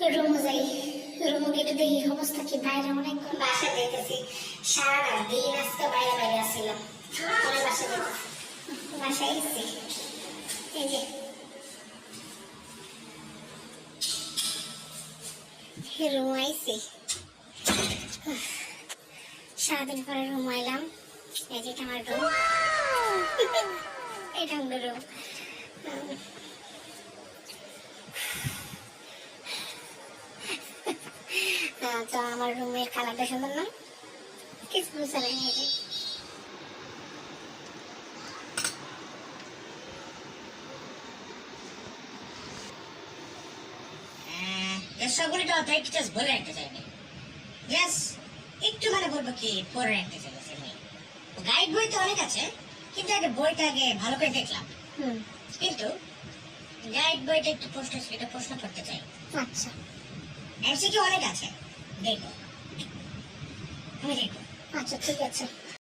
রুমে যাই, রুমে গেটে দেখি অবস্থা কি, বাইরে অনেকক্ষণ বাসা যেতেছি সারা দিন আজকে বাইরে বাইরে আসছিলাম পরে বাসা যেতেছি বাসায় এসছি। এই যে। রুম আইছি। সারাদিন পরে রুম আইলাম। এই যে আমার রুম। এটা আমার রুম। তো আমার রুমের কালারটা সুন্দর না কিছু বুঝতে পারিনি এই যে সকলটা বলে রাখতে জাস্ট একটু মানে বলব কি পরে রাখতে চাইছি গাইড বই তো অনেক আছে কিন্তু আগে বইটা আগে ভালো করে দেখলাম। হুম। কিন্তু গাইড বইটা একটু প্রশ্ন এটা প্রশ্ন করতে চাই। আচ্ছা। এমসিকিউ অনেক আছে। দেখো আচ্ছা ঠিক আছে।